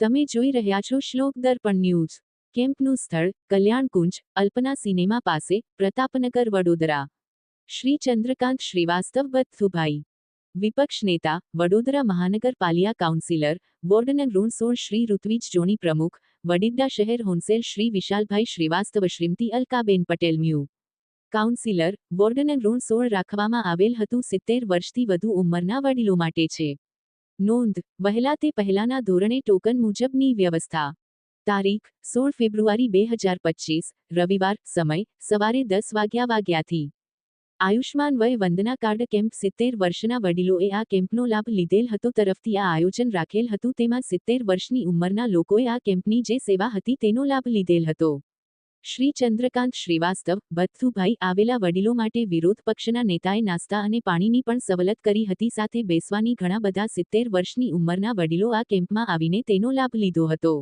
તમે જોઈ રહ્યા છો શ્લોક દર્પણ ન્યૂઝ. કેમ્પનું સ્થળ, કલ્યાણકુંજ, અલ્પના સિનેમા પાસે, પ્રતાપનગર, વડોદરા. શ્રી ચંદ્રકાંત શ્રીવાસ્તવ બથુભાઈ. વિપક્ષ નેતા, વડોદરા મહાનગરપાલિકા કાઉન્સિલર, વોર્ડનર ઋણસોળ શ્રી ઋત્વિજ જોણી પ્રમુખ વડિદ્દા શહેર હોનસેલ શ્રી વિશાલભાઈ શ્રીવાસ્તવ, શ્રીમતી અલકાબેન પટેલ મ્યુ. કાઉન્સિલર, વોર્ડનર ઋણસોળ રાખવામાં આવેલ હતું સિત્તેર વર્ષથી વધુ ઉંમરના વડીલો માટે છે. નોંધ, વહેલા તે પહેલાના ધોરણે ટોકન મુજબની વ્યવસ્થા. તારીખ, સોળ ફેબ્રુઆરી બે હજાર પચીસ, રવિવાર, સમય, સવારે દસ વાગ્યા વાગ્યાથી. આયુષ્માન વય વંદના કાર્ડ કેમ્પ સિત્તેર વર્ષના વડીલોએ આ કેમ્પનો લાભ લીધેલ હતો તરફથી આ આયોજન રાખેલ હતું તેમાં સિત્તેર વર્ષની ઉંમરના લોકોએ આ કેમ્પની જે સેવા હતી તેનો લાભ લીધેલ હતો. શ્રી ચંદ્રકાંત શ્રીવાસ્તવ, બથુભાઈ આવેલા વડીલો માટે વિરોધ પક્ષના નેતાએ નાસ્તા અને પાણીની પણ સવલત કરી હતી સાથે બેસવાની ઘણા બધા સિત્તેર વર્ષની ઉંમરના વડીલો આ કેમ્પમાં આવીને તેનો લાભ લીધો હતો.